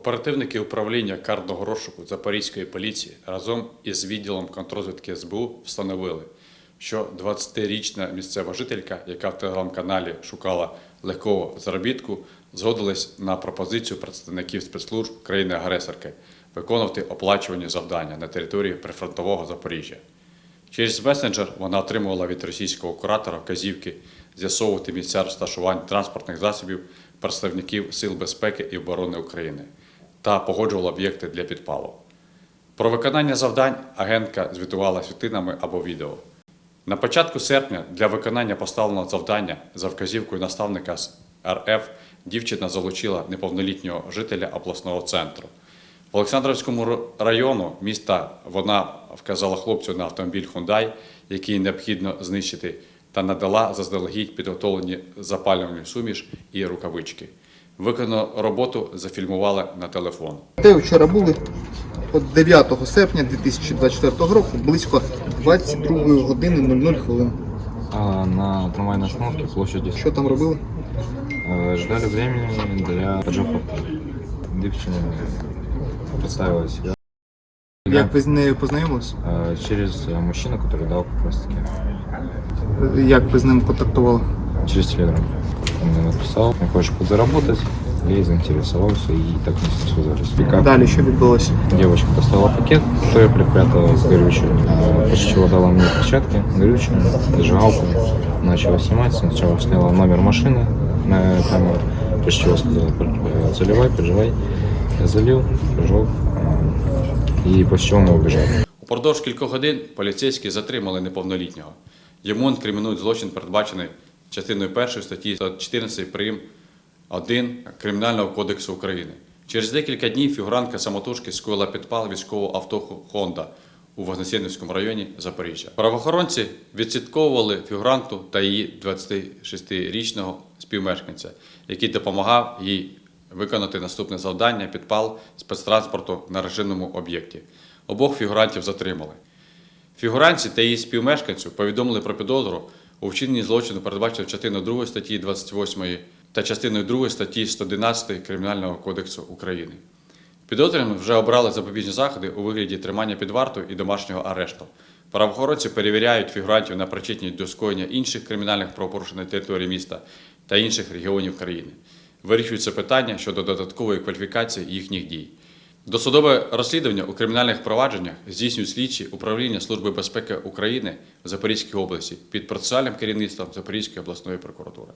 Оперативники управління карного розшуку Запорізької поліції разом із відділом контрозвідки СБУ встановили, що 20-річна місцева жителька, яка в телеграм-каналі шукала легкого заробітку, згодилась на пропозицію представників спецслужб країни-агресорки виконувати оплачувані завдання на території прифронтового Запоріжжя. Через месенджер вона отримувала від російського куратора вказівки з'ясовувати місця розташувань транспортних засобів представників Сил безпеки і оборони України та погоджувала об'єкти для підпалу. Про виконання завдань агентка звітувала світлинами або відео. На початку серпня для виконання поставленого завдання за вказівкою наставника з РФ дівчина залучила неповнолітнього жителя обласного центру. В Олександрівському району міста вона вказала хлопцю на автомобіль Hyundai, який необхідно знищити, та надала заздалегідь підготовлені запалювальні суміш і рукавички Виконану роботу зафільмували на телефон. Де вчора були от 9 серпня 2024 року близько 22 години 00 хвилин. А, на трамвайной остановке площади Що там робили? э, ждали времени для поджопа. Девчина представила себя Як ви з нею познайомились? э, через э, мужчину, который дал как раз таки Як ви з ним контактували? через телеграм. Он мне написал, не хочешь подзаработать. Я и заинтересовался, и так мы с ним связались. И как Далі що відбулося? девочка достала пакет, то я припрятала горючую, э, после чего дала мне перчатки, горючую, зажигалку, начала снимать. Сначала сняла номер машины на камеру, после чего сказала, э, заливай, поджигай. Я залил, поджег, э, и после чего мы убежали. Упродовж кількох годин поліцейські затримали неповнолітнього. Йому інкримінують злочин, передбачений частиною 1 статті 114 прим. 1 Кримінального кодексу України. Через декілька днів фігурантка самотужки скоїла підпал військового авто Honda у Вознесенівському районі Запоріжжя. Правоохоронці відслідковували фігуранту та її 26-річного співмешканця, який допомагав їй виконати наступне завдання підпал спецтранспорту на режимному об'єкті. Обох фігурантів затримали. Фігуранці та її співмешканцю повідомили про підозру у вчиненні злочину, передбачено частиною 2 статті 28 та частиною 2 статті 111 Кримінального кодексу України. Підозрюваним вже обрали запобіжні заходи у вигляді тримання під вартою і домашнього арешту. Правоохоронці перевіряють фігурантів на причетність до скоєння інших кримінальних правопорушень на території міста та інших регіонів країни. Вирішується питання щодо додаткової кваліфікації їхніх дій. Досудове розслідування у кримінальних провадженнях здійснюють слідчі управління Служби безпеки України в Запорізькій області під процесуальним керівництвом Запорізької обласної прокуратури.